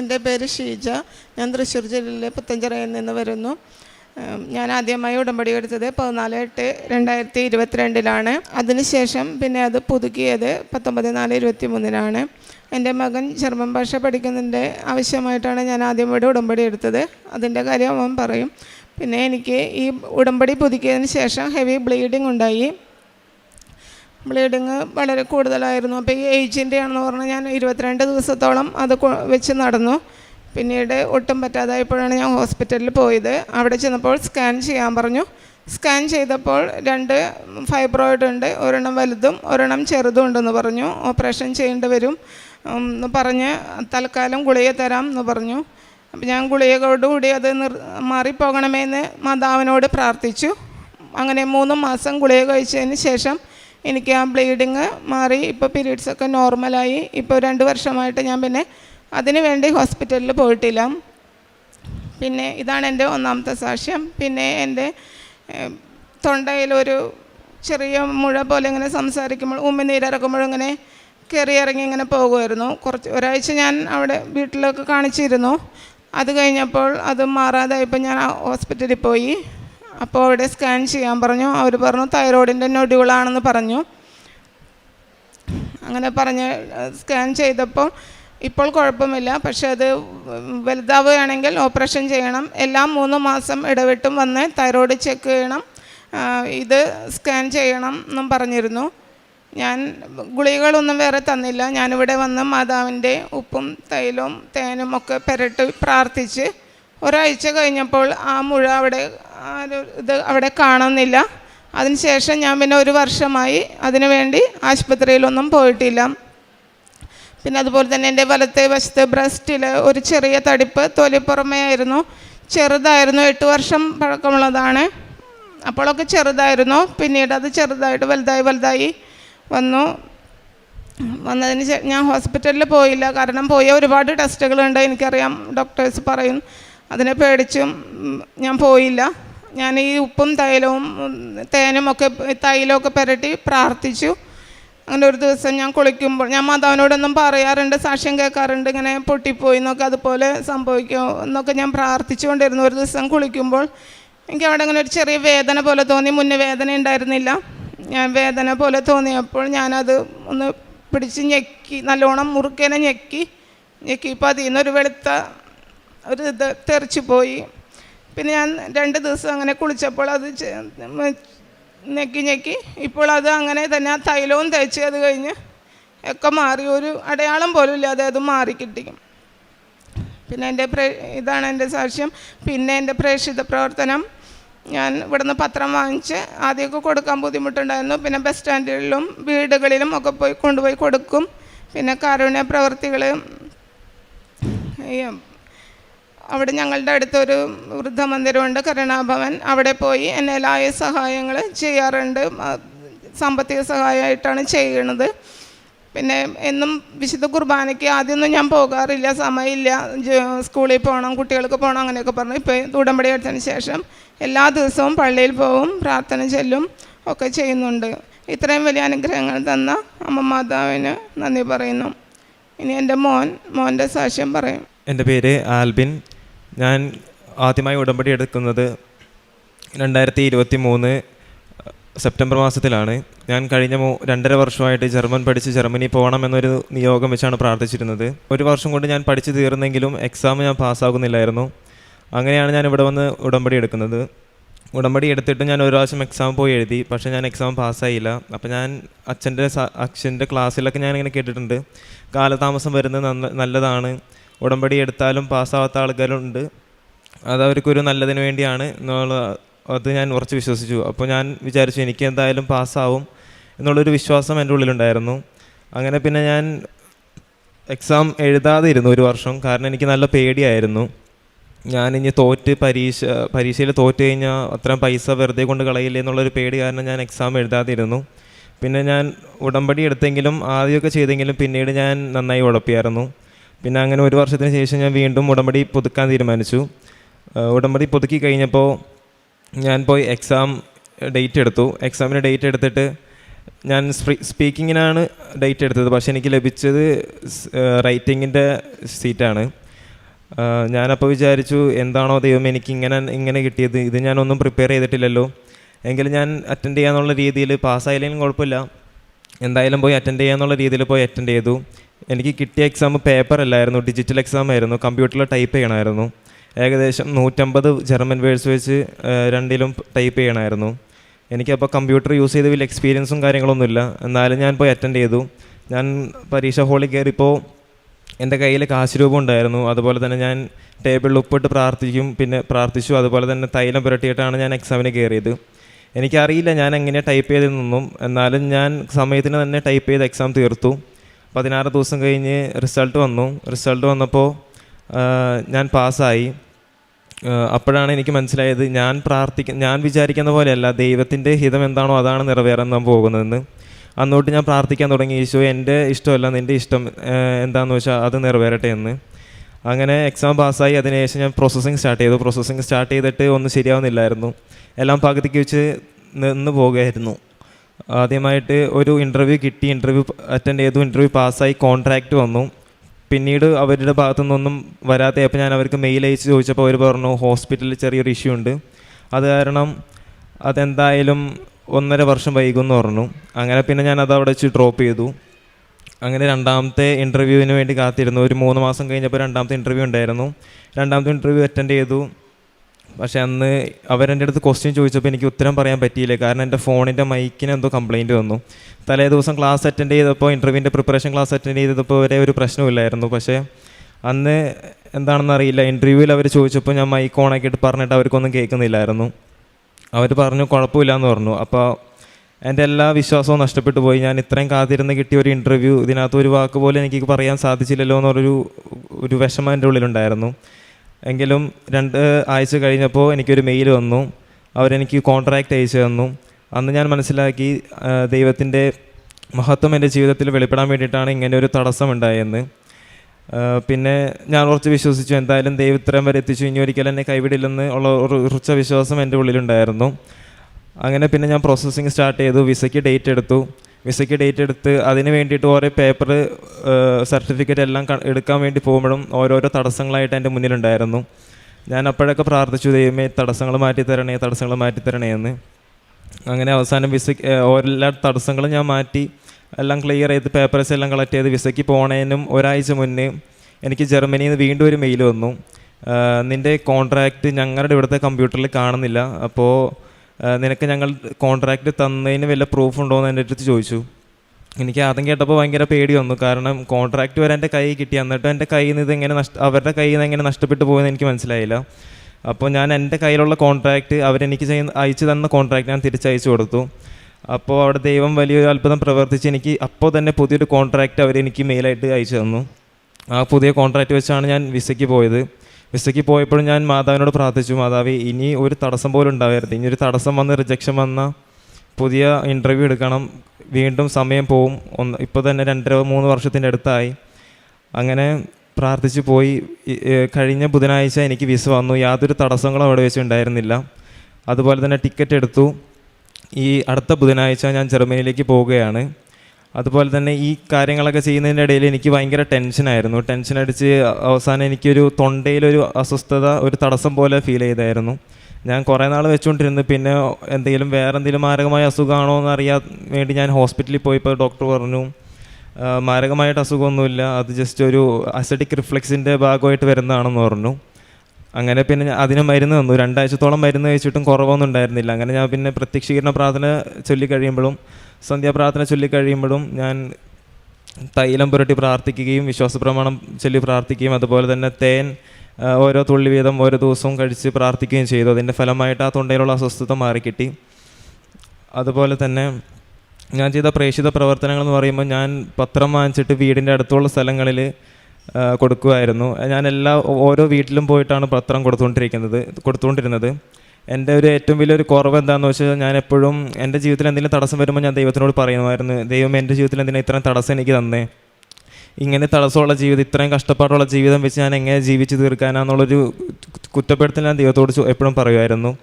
എന്റെ പേര് ഷീജ. ഞാൻ തൃശ്ശൂർ ജില്ലയിലെ പുത്തഞ്ചിറയിൽ നിന്ന് വരുന്നു. ഞാൻ ആദ്യമായി ഉടമ്പടി എടുത്തത് പതിനാല് എട്ട് രണ്ടായിരത്തി ഇരുപത്തിരണ്ടിലാണ് അതിനുശേഷം പിന്നെ അത് പുതുക്കിയത് പത്തൊമ്പത് നാല് ഇരുപത്തി മൂന്നിനാണ് എന്റെ മകൻ ജർമ്മൻ ഭാഷ പഠിക്കുന്നതിന്റെ ആവശ്യമായിട്ടാണ് ഞാൻ ആദ്യം ഇവിടെ ഉടമ്പടി എടുത്തത്. അതിന്റെ കാര്യം അവൻ പറയും. പിന്നെ എനിക്ക് ഈ ഉടമ്പടി പുതുക്കിയതിന് ശേഷം ഹെവി ബ്ലീഡിങ് ഉണ്ടായി. ബ്ലീഡിങ് വളരെ കൂടുതലായിരുന്നു. അപ്പോൾ ഈ ഏജിന്റെ ആണെന്ന് പറഞ്ഞാൽ ഞാൻ ഇരുപത്തിരണ്ട് ദിവസത്തോളം അത് വെച്ച് നടന്നു. പിന്നീട് ഒട്ടും പറ്റാതായപ്പോഴാണ് ഞാൻ ഹോസ്പിറ്റലിൽ പോയത്. അവിടെ ചെന്നപ്പോൾ സ്കാൻ ചെയ്യാൻ പറഞ്ഞു. സ്കാൻ ചെയ്തപ്പോൾ രണ്ട് ഫൈബ്രോയിഡ് ഉണ്ട്. ഒരെണ്ണം വലുതും ഒരെണ്ണം ചെറുതും ഉണ്ടെന്ന് പറഞ്ഞു. ഓപ്പറേഷൻ ചെയ്യേണ്ടി വരും എന്ന് പറഞ്ഞ് തൽക്കാലം ഗുളിക തരാം എന്ന് പറഞ്ഞു. അപ്പം ഞാൻ ഗുളികയോടുകൂടി അത് നിർ മാറിപ്പോകണമെന്ന് മാതാവിനോട് പ്രാർത്ഥിച്ചു. അങ്ങനെ മൂന്ന് മാസം ഗുളിക കഴിച്ചതിന് ശേഷം എനിക്ക് ആ ബ്ലീഡിങ് മാറി ഇപ്പോൾ പീരീഡ്സൊക്കെ നോർമലായി ഇപ്പോൾ രണ്ട് വർഷമായിട്ട് ഞാൻ പിന്നെ അതിനു വേണ്ടി ഹോസ്പിറ്റലിൽ പോയിട്ടില്ല. പിന്നെ ഇതാണ് എന്റെ ഒന്നാമത്തെ സാക്ഷ്യം. പിന്നെ എന്റെ തൊണ്ടയിലൊരു ചെറിയ മുഴ പോലെ ഇങ്ങനെ സംസാരിക്കുമ്പോൾ ഉമ്മനീരിറക്കുമ്പോൾ ഇങ്ങനെ കയറി ഇറങ്ങി ഇങ്ങനെ പോകുമായിരുന്നു. കുറച്ച് ഒരാഴ്ച ഞാൻ അവിടെ വീട്ടിലൊക്കെ കാണിച്ചിരുന്നു. അത് കഴിഞ്ഞപ്പോൾ അത് മാറാതായപ്പോൾ ഞാൻ ഹോസ്പിറ്റലിൽ പോയി. അപ്പോൾ അവിടെ സ്കാൻ ചെയ്യാൻ പറഞ്ഞു. അവർ പറഞ്ഞു തൈറോയിഡിന്റെ നൊഡ്യൂളാണെന്ന് പറഞ്ഞു. അങ്ങനെ പറഞ്ഞ് സ്കാൻ ചെയ്തപ്പോൾ ഇപ്പോൾ കുഴപ്പമില്ല. പക്ഷേ അത് വലുതാവുകയാണെങ്കിൽ ഓപ്പറേഷൻ ചെയ്യണം. എല്ലാ മൂന്ന് മാസം ഇടവിട്ടും വന്ന് തൈറോയിഡ് ചെക്ക് ചെയ്യണം. ഇത് സ്കാൻ ചെയ്യണം എന്നും പറഞ്ഞിരുന്നു. ഞാൻ ഗുളികകളൊന്നും വേറെ തന്നില്ല. ഞാനിവിടെ വന്ന് മാതാവിന്റെ ഉപ്പും തൈലവും തേനും ഒക്കെ പെരട്ടി പ്രാർത്ഥിച്ച് ഒരാഴ്ച കഴിഞ്ഞപ്പോൾ ആ മുഴ അവിടെ ഇത് അവിടെ കാണുന്നില്ല. അതിനുശേഷം ഞാൻ പിന്നെ ഒരു വർഷമായി അതിനു വേണ്ടി ആശുപത്രിയിലൊന്നും പോയിട്ടില്ല. പിന്നെ അതുപോലെ തന്നെ എന്റെ വലത്തെ വശത്ത് ബ്രസ്റ്റിൽ ഒരു ചെറിയ തടിപ്പ് തൊലിപ്പുറമേ ആയിരുന്നു. ചെറുതായിരുന്നു എട്ട് വർഷം പഴക്കമുള്ളതാണ്. അപ്പോഴൊക്കെ ചെറുതായിരുന്നു. പിന്നീട് അത് ചെറുതായിട്ട് വലുതായി വലുതായി വന്നു. വന്നതിന് ശേഷം ഞാൻ ഹോസ്പിറ്റലിൽ പോയില്ല. കാരണം പോയ ഒരുപാട് ടെസ്റ്റുകളുണ്ട് എനിക്കറിയാം. ഡോക്ടേഴ്സ് പറയും. അതിനെ പേടിച്ചും ഞാൻ പോയില്ല. ഞാൻ ഈ ഉപ്പും തൈലവും തേനും ഒക്കെ തൈലമൊക്കെ പുരട്ടി പ്രാർത്ഥിച്ചു. അങ്ങനെ ഒരു ദിവസം ഞാൻ കുളിക്കുമ്പോൾ ഞാൻ മാതാവിനോടൊന്നും പറയാറുണ്ട് സാക്ഷ്യം കേൾക്കാറുണ്ട് ഇങ്ങനെ പൊട്ടിപ്പോയി എന്നൊക്കെ അതുപോലെ സംഭവിക്കുമോ എന്നൊക്കെ ഞാൻ പ്രാർത്ഥിച്ചുകൊണ്ടിരുന്നു. ഒരു ദിവസം കുളിക്കുമ്പോൾ എനിക്ക് അവിടെ അങ്ങനെ ഒരു ചെറിയ വേദന പോലെ തോന്നി മുന്നേ വേദന ഉണ്ടായിരുന്നില്ല. ഞാൻ വേദന പോലെ തോന്നിയപ്പോൾ ഞാനത് ഒന്ന് പിടിച്ച് ഞെക്കി നല്ലോണം മുറുക്കേനെ ഞെക്കി ഞെക്കിയപ്പോൾ അതിൽ നിന്നൊരു വെളുത്ത ഒരു ഇത് തെറിച്ചു പോയി. പിന്നെ ഞാൻ രണ്ട് ദിവസം അങ്ങനെ കുളിച്ചപ്പോൾ അത് ഞെക്കി ഞെക്കി ഇപ്പോൾ അത് അങ്ങനെ തന്നെ ആ തൈലവും തേച്ച് അത് കഴിഞ്ഞ് ഒക്കെ മാറി. ഒരു അടയാളം പോലും ഇല്ലാതെ അത് മാറി കിട്ടി പിന്നെ എന്റെ പ്രേ ഇതാണ് എന്റെ സാക്ഷ്യം. പിന്നെ എന്റെ പ്രേക്ഷിത പ്രവർത്തനം. ഞാൻ ഇവിടുന്ന് പത്രം വാങ്ങിച്ച് ആദ്യമൊക്കെ കൊടുക്കാൻ ബുദ്ധിമുട്ടുണ്ടായിരുന്നു. പിന്നെ ബസ് സ്റ്റാൻഡുകളിലും വീടുകളിലും ഒക്കെ പോയി കൊണ്ടുപോയി കൊടുക്കും. പിന്നെ കാരുണ്യ പ്രവർത്തികൾ അവിടെ ഞങ്ങളുടെ അടുത്തൊരു വൃദ്ധമന്ദിരമുണ്ട് കരുണാഭവൻ. അവിടെ പോയി എന്നേലായ സഹായങ്ങൾ ചെയ്യാറുണ്ട്. സാമ്പത്തിക സഹായമായിട്ടാണ് ചെയ്യണത് പിന്നെ എന്നും വിശുദ്ധ കുർബാനയ്ക്ക് ആദ്യമൊന്നും ഞാൻ പോകാറില്ല സമയമില്ല. സ്കൂളിൽ പോകണം കുട്ടികൾക്ക് പോകണം അങ്ങനെയൊക്കെ പറഞ്ഞു. ഇപ്പോൾ ഉടമ്പടി എടുത്തതിന് ശേഷം എല്ലാ ദിവസവും പള്ളിയിൽ പോവും പ്രാർത്ഥന ചെല്ലും ഒക്കെ ചെയ്യുന്നുണ്ട്. ഇത്രയും വലിയ അനുഗ്രഹങ്ങൾ തന്ന അമ്മ മാതാവിന് നന്ദി പറയുന്നു. ഇനി എന്റെ മോൻ മോന്റെ സാക്ഷ്യം പറയും. എന്റെ പേര് ആൽബിൻ ഞാൻ ആദ്യമായി ഉടമ്പടി എടുക്കുന്നത് രണ്ടായിരത്തി ഇരുപത്തി മൂന്ന് സെപ്റ്റംബർ മാസത്തിലാണ്. ഞാൻ കഴിഞ്ഞ മൂ രണ്ടര വർഷമായിട്ട് ജർമ്മൻ പഠിച്ച് ജർമ്മനി പോകണം എന്നൊരു നിയോഗം വെച്ചാണ് പ്രാർത്ഥിച്ചിരുന്നത്. ഒരു വർഷം കൊണ്ട് ഞാൻ പഠിച്ചു തീർന്നെങ്കിലും എക്സാം ഞാൻ പാസ്സാകുന്നില്ലായിരുന്നു. അങ്ങനെയാണ് ഞാൻ ഇവിടെ വന്ന് ഉടമ്പടി എടുക്കുന്നത്. ഉടമ്പടി എടുത്തിട്ട് ഞാൻ ഒരു പ്രാവശ്യം എക്സാം പോയി എഴുതി. പക്ഷേ ഞാൻ എക്സാം പാസ്സായില്ല. അപ്പോൾ ഞാൻ അച്ഛന്റെ അച്ഛന്റെ ക്ലാസ്സിലൊക്കെ ഞാൻ ഇങ്ങനെ കേട്ടിട്ടുണ്ട്. കാലതാമസം വരുന്നത് നല്ലതാണ്. ഉടമ്പടി എടുത്താലും പാസ്സാവാത്ത ആൾക്കാരുണ്ട് അത് അവർക്കൊരു നല്ലതിന് വേണ്ടിയാണ് എന്നുള്ള അത് ഞാൻ ഉറച്ച് വിശ്വസിച്ചു. അപ്പോൾ ഞാൻ വിചാരിച്ചു എനിക്ക് എന്തായാലും പാസ്സാവും എന്നുള്ളൊരു വിശ്വാസം എന്റെ ഉള്ളിലുണ്ടായിരുന്നു. അങ്ങനെ പിന്നെ ഞാൻ എക്സാം എഴുതാതെ ഇരുന്നു ഒരു വർഷം. കാരണം എനിക്ക് നല്ല പേടിയായിരുന്നു. ഞാൻ ഇനി തോറ്റ് പരീക്ഷ പരീക്ഷയിൽ തോറ്റ് കഴിഞ്ഞാൽ അത്രയും പൈസ വെറുതെ കൊണ്ട് കളയില്ലേ എന്നുള്ളൊരു പേടി കാരണം ഞാൻ എക്സാം എഴുതാതെ ഇരുന്നു പിന്നെ ഞാൻ ഉടമ്പടി എടുത്തെങ്കിലും ആദ്യമൊക്കെ ചെയ്തെങ്കിലും പിന്നീട് ഞാൻ നന്നായി ഉഴപ്പിയായിരുന്നു. പിന്നെ അങ്ങനെ ഒരു വർഷത്തിന് ശേഷം ഞാൻ വീണ്ടും ഉടമ്പടി പുതുക്കാൻ തീരുമാനിച്ചു. ഉടമ്പടി പുതുക്കി കഴിഞ്ഞപ്പോൾ ഞാൻ പോയി എക്സാം ഡേറ്റ് എടുത്തു. എക്സാമിന് ഡേറ്റ് എടുത്തിട്ട് ഞാൻ സ്പീക്കിങ്ങിനാണ് ഡേറ്റ് എടുത്തത്. പക്ഷേ എനിക്ക് ലഭിച്ചത് റൈറ്റിങ്ങിന്റെ സീറ്റാണ് ഞാനപ്പോൾ വിചാരിച്ചു എന്താണോ ദൈവം എനിക്ക് ഇങ്ങനെ ഇങ്ങനെ കിട്ടിയത്. ഇത് ഞാനൊന്നും പ്രിപ്പയർ ചെയ്തിട്ടില്ലല്ലോ. എങ്കിലും ഞാൻ അറ്റൻഡ് ചെയ്യാന്നുള്ള രീതിയിൽ പാസ്സായില്ലെങ്കിലും കുഴപ്പമില്ല. എന്തായാലും പോയി അറ്റൻഡ് ചെയ്യാന്നുള്ള രീതിയിൽ പോയി അറ്റൻഡ് ചെയ്തു. എനിക്ക് കിട്ടിയ എക്സാം പേപ്പർ അല്ലായിരുന്നു ഡിജിറ്റൽ എക്സാം ആയിരുന്നു കമ്പ്യൂട്ടറിൽ ടൈപ്പ് ചെയ്യണമായിരുന്നു. ഏകദേശം നൂറ്റമ്പത് ജർമ്മൻ വേഴ്സ് വെച്ച് രണ്ടിലും ടൈപ്പ് ചെയ്യണമായിരുന്നു. എനിക്കപ്പോൾ കമ്പ്യൂട്ടർ യൂസ് ചെയ്ത് വലിയ എക്സ്പീരിയൻസും കാര്യങ്ങളൊന്നുമില്ല. എന്നാലും ഞാൻ പോയി അറ്റൻഡ് ചെയ്തു. ഞാൻ പരീക്ഷ ഹാളിൽ കയറിയപ്പോൾ എന്റെ കയ്യിൽ കാശ് രൂപം ഉണ്ടായിരുന്നു. അതുപോലെ തന്നെ ഞാൻ ടേബിളിൽ ഉപ്പിട്ട് പ്രാർത്ഥിക്കും പിന്നെ പ്രാർത്ഥിച്ചു. അതുപോലെ തന്നെ തൈലം പുരട്ടിയിട്ടാണ് ഞാൻ എക്സാമിന് കയറിയത്. എനിക്കറിയില്ല ഞാൻ എങ്ങനെ ടൈപ്പ് ചെയ്തതെന്നൊന്നും. എന്നാലും ഞാൻ സമയത്തിന് തന്നെ ടൈപ്പ് ചെയ്ത് എക്സാം തീർത്തു. പതിനാറ് ദിവസം കഴിഞ്ഞ് റിസൾട്ട് വന്നു. റിസൾട്ട് വന്നപ്പോൾ ഞാൻ പാസ്സായി. അപ്പോഴാണ് എനിക്ക് മനസ്സിലായത് ഞാൻ പ്രാർത്ഥിക്ക ഞാൻ വിചാരിക്കുന്ന പോലെയല്ല ദൈവത്തിന്റെ ഹിതം എന്താണോ അതാണ് നിറവേറാൻ നാം പോകുന്നതെന്ന്. അന്നോട്ട് ഞാൻ പ്രാർത്ഥിക്കാൻ തുടങ്ങി ഈശോ എന്റെ ഇഷ്ടമല്ല നിന്റെ ഇഷ്ടം എന്താണെന്ന് വെച്ചാൽ അത് നിറവേറട്ടെ എന്ന്. അങ്ങനെ എക്സാം പാസ്സായി. അതിനുശേഷം ഞാൻ പ്രോസസ്സിങ് സ്റ്റാർട്ട് ചെയ്തു. പ്രോസസ്സിങ് സ്റ്റാർട്ട് ചെയ്തിട്ട് ഒന്നും ശരിയാവുന്നില്ലായിരുന്നു. എല്ലാം പകുതിക്ക് വെച്ച് നിന്ന് പോകുമായിരുന്നു ആദ്യമായിട്ട് ഒരു ഇന്റർവ്യൂ കിട്ടി ഇന്റർവ്യൂ അറ്റൻഡ് ചെയ്തു ഇന്റർവ്യൂ പാസ്സായി കോൺട്രാക്റ്റ് വന്നു. പിന്നീട് അവരുടെ ഭാഗത്തു നിന്നൊന്നും വരാത്തപ്പോൾ ഞാൻ അവർക്ക് മെയിൽ അയച്ച് ചോദിച്ചപ്പോൾ അവർ പറഞ്ഞു ഹോസ്പിറ്റലിൽ ചെറിയൊരു ഇഷ്യൂ ഉണ്ട്. അത് കാരണം അതെന്തായാലും ഒന്നര വർഷം വൈകുമെന്ന് പറഞ്ഞു. അങ്ങനെ പിന്നെ ഞാൻ അത് അവിടെ വെച്ച് ഡ്രോപ്പ് ചെയ്തു. അങ്ങനെ രണ്ടാമത്തെ ഇന്റർവ്യൂവിന് വേണ്ടി കാത്തിരുന്നു. ഒരു മൂന്ന് മാസം കഴിഞ്ഞപ്പോൾ രണ്ടാമത്തെ ഇന്റർവ്യൂ ഉണ്ടായിരുന്നു. രണ്ടാമത്തെ ഇന്റർവ്യൂ അറ്റൻഡ് ചെയ്തു. പക്ഷെ അന്ന് അവരെന്റെ അടുത്ത് ക്വസ്റ്റ്യൻ ചോദിച്ചപ്പോൾ എനിക്ക് ഉത്തരം പറയാൻ പറ്റിയില്ല. കാരണം എന്റെ ഫോണിന്റെ മൈക്കിന് എന്തോ കംപ്ലയിന്റ് വന്നു. തലേ ദിവസം ക്ലാസ് അറ്റൻഡ് ചെയ്തപ്പോൾ ഇന്റർവ്യൂവിന്റെ പ്രിപ്പറേഷൻ ക്ലാസ് അറ്റൻഡ് ചെയ്തപ്പോൾ വരെ ഒരു പ്രശ്നമില്ലായിരുന്നു പക്ഷേ അന്ന് എന്താണെന്ന് അറിയില്ല. ഇന്റർവ്യൂവിൽ അവർ ചോദിച്ചപ്പോൾ ഞാൻ മൈക്ക് ഓൺ ആക്കിയിട്ട് പറഞ്ഞിട്ട് അവർക്കൊന്നും കേൾക്കുന്നില്ലായിരുന്നു. അവർ പറഞ്ഞു കുഴപ്പമില്ല എന്ന് പറഞ്ഞു. അപ്പോൾ എന്റെ എല്ലാ വിശ്വാസവും നഷ്ടപ്പെട്ടു പോയി. ഞാൻ ഇത്രയും കാത്തിരുന്ന് കിട്ടിയ ഒരു ഇന്റർവ്യൂ ഇതിനകത്ത് ഒരു വാക്ക് പോലും എനിക്ക് പറയാൻ സാധിച്ചില്ലല്ലോ എന്നൊരു ഒരു വിഷമം എന്റെ ഉള്ളിലുണ്ടായിരുന്നു. എങ്കിലും രണ്ട് ആഴ്ച കഴിഞ്ഞപ്പോൾ എനിക്കൊരു മെയിൽ വന്നു. അവരെനിക്ക് കോൺട്രാക്റ്റ് അയച്ചു തന്നു. അന്ന് ഞാൻ മനസ്സിലാക്കി ദൈവത്തിന്റെ മഹത്വം എന്റെ ജീവിതത്തിൽ വെളിപ്പെടാൻ വേണ്ടിയിട്ടാണ് ഇങ്ങനെ ഒരു തടസ്സം ഉണ്ടായെന്ന് പിന്നെ ഞാൻ കുറച്ച് വിശ്വസിച്ചു എന്തായാലും ദൈവം ഇത്രയും വരെ എത്തിച്ചു. ഇനി ഒരിക്കലും എന്നെ കൈവിടില്ലെന്ന് ഉള്ള ഒരു ഉറച്ച വിശ്വാസം എന്റെ ഉള്ളിലുണ്ടായിരുന്നു. അങ്ങനെ പിന്നെ ഞാൻ പ്രോസസ്സിങ് സ്റ്റാർട്ട് ചെയ്തു വിസയ്ക്ക് ഡേറ്റ് എടുത്തു. വിസയ്ക്ക് ഡേറ്റ് എടുത്ത് അതിന് വേണ്ടിയിട്ട് ഓരോ പേപ്പർ സർട്ടിഫിക്കറ്റ് എല്ലാം എടുക്കാൻ വേണ്ടി പോകുമ്പോഴും ഓരോരോ തടസ്സങ്ങളായിട്ട് എന്റെ മുന്നിലുണ്ടായിരുന്നു. ഞാൻ അപ്പോഴൊക്കെ പ്രാർത്ഥിച്ചു ദൈവമേ തടസ്സങ്ങൾ മാറ്റി തരണേ തടസ്സങ്ങൾ മാറ്റി തരണേ എന്ന്. അങ്ങനെ അവസാനം വിസയ്ക്ക് എല്ലാ തടസ്സങ്ങളും ഞാൻ മാറ്റി എല്ലാം ക്ലിയർ ചെയ്ത് പേപ്പേഴ്സ് എല്ലാം കളക്ട് ചെയ്ത് വിസയ്ക്ക് പോണേനും ഒരാഴ്ച മുന്നേ എനിക്ക് ജർമ്മനിയിൽ നിന്ന് വീണ്ടും ഒരു മെയിൽ വന്നു. നിന്റെ കോൺട്രാക്റ്റ് ഞങ്ങളുടെ ഇവിടുത്തെ കമ്പ്യൂട്ടറിൽ കാണുന്നില്ല. അപ്പോൾ നിനക്ക് ഞങ്ങൾ കോൺട്രാക്റ്റ് തന്നതിന് വല്ല പ്രൂഫ് ഉണ്ടോ എന്ന് എന്റെ അടുത്ത് ചോദിച്ചു. എനിക്ക് ആദ്യം കേട്ടപ്പോൾ ഭയങ്കര പേടി വന്നു. കാരണം കോൺട്രാക്റ്റ് വരെ എന്റെ കൈ കിട്ടി. എന്നിട്ട് എന്റെ കയ്യിൽ നിന്ന് ഇതെങ്ങനെ നഷ്ട അവരുടെ കയ്യിൽ നിന്ന് എങ്ങനെ നഷ്ടപ്പെട്ടു പോയെന്ന് എനിക്ക് മനസ്സിലായില്ല. അപ്പോൾ ഞാൻ എന്റെ കയ്യിലുള്ള കോൺട്രാക്റ്റ് അവരെനിക്ക് ചെയ്യുന്ന അയച്ചു തന്ന കോൺട്രാക്റ്റ് ഞാൻ തിരിച്ചയച്ചു കൊടുത്തു. അപ്പോൾ അവിടെ ദൈവം വലിയൊരു അത്ഭുതം പ്രവർത്തിച്ച് എനിക്ക് അപ്പോൾ തന്നെ പുതിയൊരു കോൺട്രാക്റ്റ് അവരെനിക്ക് മെയിലായിട്ട് അയച്ചു തന്നു. ആ പുതിയ കോൺട്രാക്റ്റ് വെച്ചാണ് ഞാൻ വിസയ്ക്ക് പോയത്. വിസയ്ക്ക് പോയപ്പോഴും ഞാൻ മാതാവിനോട് പ്രാർത്ഥിച്ചു മാതാവ് ഇനി ഒരു തടസ്സം പോലും ഉണ്ടാവരുത്. ഇനി ഒരു തടസ്സം വന്ന് റിജക്ഷൻ വന്ന പുതിയ ഇന്റർവ്യൂ എടുക്കണം. വീണ്ടും സമയം പോവും. ഒന്ന് ഇപ്പോൾ തന്നെ രണ്ടര മൂന്ന് വർഷത്തിന്റെ അടുത്തായി. അങ്ങനെ പ്രാർത്ഥിച്ചു പോയി. കഴിഞ്ഞ ബുധനാഴ്ച എനിക്ക് വിസ വന്നു. യാതൊരു തടസ്സങ്ങളും അവിടെ വെച്ച് ഉണ്ടായിരുന്നില്ല. അതുപോലെ തന്നെ ടിക്കറ്റ് എടുത്തു. ഈ അടുത്ത ബുധനാഴ്ച ഞാൻ ജർമ്മനിയിലേക്ക് പോവുകയാണ്. അതുപോലെ തന്നെ ഈ കാര്യങ്ങളൊക്കെ ചെയ്യുന്നതിന്റെ ഇടയിൽ എനിക്ക് ഭയങ്കര ടെൻഷനായിരുന്നു ടെൻഷൻ അടിച്ച് അവസാനം എനിക്കൊരു തൊണ്ടയിലൊരു അസ്വസ്ഥത ഒരു തടസ്സം പോലെ ഫീൽ ചെയ്തായിരുന്നു. ഞാൻ കുറേ നാൾ വെച്ചുകൊണ്ടിരുന്നു. പിന്നെ എന്തെങ്കിലും വേറെ എന്തെങ്കിലും മാരകമായ അസുഖമാണോ എന്ന് അറിയാൻ വേണ്ടി ഞാൻ ഹോസ്പിറ്റലിൽ പോയപ്പോൾ ഡോക്ടർ പറഞ്ഞു "ആ, മാരകമായിട്ട് അസുഖമൊന്നുമില്ല. അത് ജസ്റ്റ് ഒരു അസറ്റിക് റിഫ്ലെക്സിന്റെ ഭാഗമായിട്ട് വരുന്നതാണെന്ന് പറഞ്ഞു. അങ്ങനെ പിന്നെ അതിന് മരുന്ന് തന്നു. രണ്ടാഴ്ചത്തോളം മരുന്ന് കഴിച്ചിട്ടും കുറവൊന്നും ഉണ്ടായിരുന്നില്ല. അങ്ങനെ ഞാൻ പിന്നെ പ്രത്യക്ഷീകരണ പ്രാർത്ഥന ചൊല്ലി കഴിയുമ്പോഴും സന്ധ്യാപ്രാർത്ഥന ചൊല്ലിക്കഴിയുമ്പോഴും ഞാൻ തൈലം പുരട്ടി പ്രാർത്ഥിക്കുകയും വിശ്വാസപ്രമാണം ചൊല്ലി പ്രാർത്ഥിക്കുകയും അതുപോലെ തന്നെ തേൻ ഓരോ തുള്ളി വീതം ഓരോ ദിവസവും കഴിച്ച് പ്രാർത്ഥിക്കുകയും ചെയ്തു. അതിന്റെ ഫലമായിട്ട് ആ തൊണ്ടയിലുള്ള അസ്വസ്ഥത മാറിക്കിട്ടി. അതുപോലെ തന്നെ ഞാൻ ചെയ്ത പ്രേക്ഷിത പ്രവർത്തനങ്ങൾ എന്ന് പറയുമ്പോൾ ഞാൻ പത്രം വാങ്ങിച്ചിട്ട് വീടിന്റെ അടുത്തുള്ള സ്ഥലങ്ങളിൽ കൊടുക്കുമായിരുന്നു ഞാൻ എല്ലാ ഓരോ വീട്ടിലും പോയിട്ടാണ് പത്രം കൊടുത്തുകൊണ്ടിരിക്കുന്നത് കൊടുത്തുകൊണ്ടിരുന്നത്. എന്റെ ഒരു ഏറ്റവും വലിയൊരു കുറവ് എന്താണെന്ന് വെച്ചാൽ ഞാൻ എപ്പോഴും എന്റെ ജീവിതത്തിൽ എന്തെങ്കിലും തടസ്സം വരുമ്പോൾ ഞാൻ ദൈവത്തിനോട് പറയുമായിരുന്നു ദൈവം എന്റെ ജീവിതത്തിൽ എന്തിനാ ഇത്രയും തടസ്സം എനിക്ക് തന്നേ? ഇങ്ങനെ തടസ്സമുള്ള ജീവിതം ഇത്രയും കഷ്ടപ്പാടുള്ള ജീവിതം വെച്ച് ഞാൻ എങ്ങനെ ജീവിച്ചു തീർക്കാനാന്നുള്ളൊരു കുറ്റപ്പെടുത്തൽ ഞാൻ ദൈവത്തോട് എപ്പോഴും പറയുമായിരുന്നു.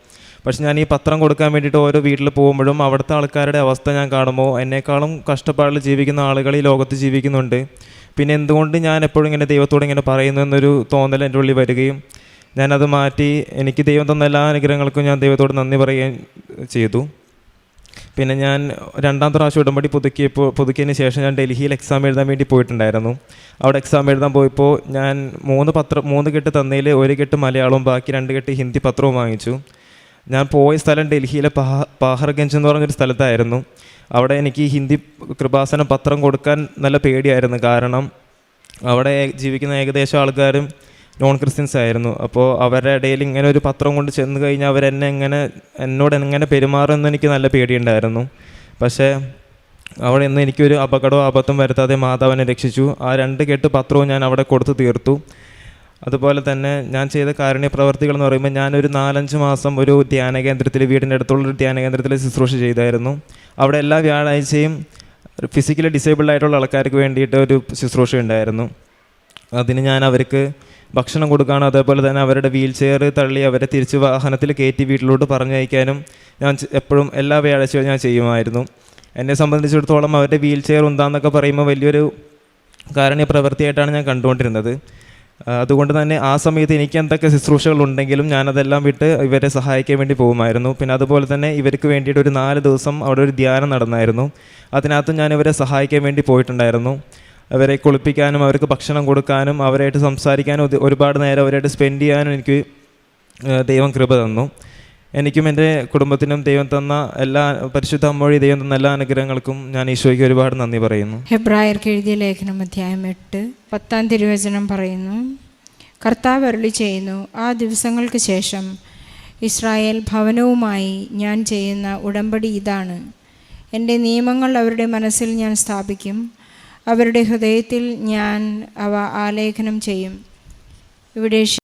പക്ഷെ ഞാൻ ഈ പത്രം കൊടുക്കാൻ വേണ്ടിയിട്ട് ഓരോ വീട്ടിൽ പോകുമ്പോഴും അവിടുത്തെ ആൾക്കാരുടെ അവസ്ഥ ഞാൻ കാണുമ്പോൾ എന്നെക്കാളും കഷ്ടപ്പാടിൽ ജീവിക്കുന്ന ആളുകൾ ഈ ലോകത്ത് ജീവിക്കുന്നുണ്ട്. പിന്നെ എന്തുകൊണ്ട് ഞാൻ എപ്പോഴും ഇങ്ങനെ ദൈവത്തോട് ഇങ്ങനെ പറയുന്നു എന്നൊരു തോന്നൽ എന്റെ ഉള്ളിൽ വരികയും ഞാനത് മാറ്റി എനിക്ക് ദൈവം തന്ന എല്ലാ അനുഗ്രഹങ്ങൾക്കും ഞാൻ ദൈവത്തോട് നന്ദി പറയുകയും ചെയ്തു. പിന്നെ ഞാൻ രണ്ടാം പ്രാവശ്യം ഉടമ്പടി പുതുക്കിയപ്പോൾ പുതുക്കിയതിന് ശേഷം ഞാൻ ഡൽഹിയിൽ എക്സാം എഴുതാൻ വേണ്ടി പോയിട്ടുണ്ടായിരുന്നു. അവിടെ എക്സാം എഴുതാൻ പോയപ്പോൾ ഞാൻ മൂന്ന് പത്രം മൂന്ന് കെട്ട് തന്നതിൽ ഒരു കെട്ട് മലയാളവും ബാക്കി രണ്ട് കെട്ട് ഹിന്ദി പത്രവും വാങ്ങിച്ചു. ഞാൻ പോയ സ്ഥലം ഡൽഹിയിലെ പഹ പാഹർഗഞ്ച് എന്ന് പറഞ്ഞൊരു സ്ഥലത്തായിരുന്നു. അവിടെ എനിക്ക് ഹിന്ദി കൃപാസന പത്രം കൊടുക്കാൻ നല്ല പേടിയായിരുന്നു. കാരണം അവിടെ ജീവിക്കുന്ന ഏകദേശം ആൾക്കാരും നോൺ ക്രിസ്ത്യൻസ് ആയിരുന്നു. അപ്പോൾ അവരുടെ ഇടയിൽ ഇങ്ങനെ ഒരു പത്രം കൊണ്ട് ചെന്ന് കഴിഞ്ഞാൽ അവരെന്നെ എങ്ങനെ എന്നോട് എങ്ങനെ പെരുമാറുമെന്ന് എനിക്ക് നല്ല പേടിയുണ്ടായിരുന്നു. പക്ഷേ അവിടെ നിന്ന് എനിക്കൊരു അപകടമോ അബദ്ധം വരുത്താതെ മാതാവിനെ രക്ഷിച്ചു. ആ രണ്ട് കെട്ട് പത്രവും ഞാൻ അവിടെ കൊടുത്തു തീർത്തു. അതുപോലെ തന്നെ ഞാൻ ചെയ്ത കാരുണ്യ പ്രവർത്തികൾ എന്ന് പറയുമ്പോൾ ഞാനൊരു നാലഞ്ച് മാസം ഒരു ധ്യാന കേന്ദ്രത്തിൽ വീടിന്റെ അടുത്തുള്ള ഒരു ധ്യാന കേന്ദ്രത്തിൽ ശുശ്രൂഷ ചെയ്തായിരുന്നു. അവിടെ എല്ലാ വ്യാഴാഴ്ചയും ഫിസിക്കലി ഡിസേബിൾഡ് ആയിട്ടുള്ള ആൾക്കാർക്ക് വേണ്ടിയിട്ട് ഒരു ശുശ്രൂഷ ഉണ്ടായിരുന്നു അതിന് ഞാൻ അവർക്ക് ഭക്ഷണം കൊടുക്കാനും അതേപോലെ തന്നെ അവരുടെ വീൽ ചെയർ തള്ളി അവരെ തിരിച്ച് വാഹനത്തിൽ കയറ്റി വീട്ടിലോട്ട് പറഞ്ഞയക്കാനും ഞാൻ എപ്പോഴും എല്ലാ വ്യാഴാഴ്ചയും ഞാൻ ചെയ്യുമായിരുന്നു. എന്നെ സംബന്ധിച്ചിടത്തോളം അവരുടെ വീൽ ചെയർ ഉണ്ടാന്നൊക്കെ പറയുമ്പോൾ വലിയൊരു കാരണീയ പ്രവൃത്തിയായിട്ടാണ് ഞാൻ കണ്ടുകൊണ്ടിരുന്നത്. അതുകൊണ്ട് തന്നെ ആ സമയത്ത് എനിക്ക് എന്തൊക്കെ ശുശ്രൂഷകൾ ഉണ്ടെങ്കിലും ഞാനതെല്ലാം വിട്ട് ഇവരെ സഹായിക്കാൻ വേണ്ടി പോകുമായിരുന്നു. പിന്നെ അതുപോലെ തന്നെ ഇവർക്ക് വേണ്ടിയിട്ട് ഒരു നാല് ദിവസം അവിടെ ഒരു ധ്യാനം നടന്നായിരുന്നു. അതിനകത്ത് ഞാൻ ഇവരെ സഹായിക്കാൻ വേണ്ടി പോയിട്ടുണ്ടായിരുന്നു. അവരെ കുളിപ്പിക്കാനും അവർക്ക് ഭക്ഷണം കൊടുക്കാനും അവരായിട്ട് സംസാരിക്കാനും ഒരുപാട് നേരം അവരായിട്ട് സ്പെൻഡ് ചെയ്യാനും എനിക്ക് ദൈവം കൃപ തന്നു. എനിക്കും എന്റെ കുടുംബത്തിനും ദൈവം തന്ന എല്ലാ പരിശുദ്ധ അമ്മവഴി ദൈവം തന്ന എല്ലാ അനുഗ്രഹങ്ങൾക്കും ഞാൻ ഈശോയ്ക്ക് ഒരുപാട് നന്ദി പറയുന്നു. ഹെബ്രായർക്ക് എഴുതിയ ലേഖനം അധ്യായം എട്ട് പത്താം തിരുവചനം പറയുന്നു കർത്താവ് അരുളി ചെയ്യുന്നു ആ ദിവസങ്ങൾക്ക് ശേഷം ഇസ്രായേൽ ഭവനവുമായി ഞാൻ ചെയ്യുന്ന ഉടമ്പടി ഇതാണ്. എന്റെ നിയമങ്ങൾ അവരുടെ മനസ്സിൽ ഞാൻ സ്ഥാപിക്കും. അവരുടെ ഹൃദയത്തിൽ ഞാൻ അവ ആലേഖനം ചെയ്യും. ഇവിടെ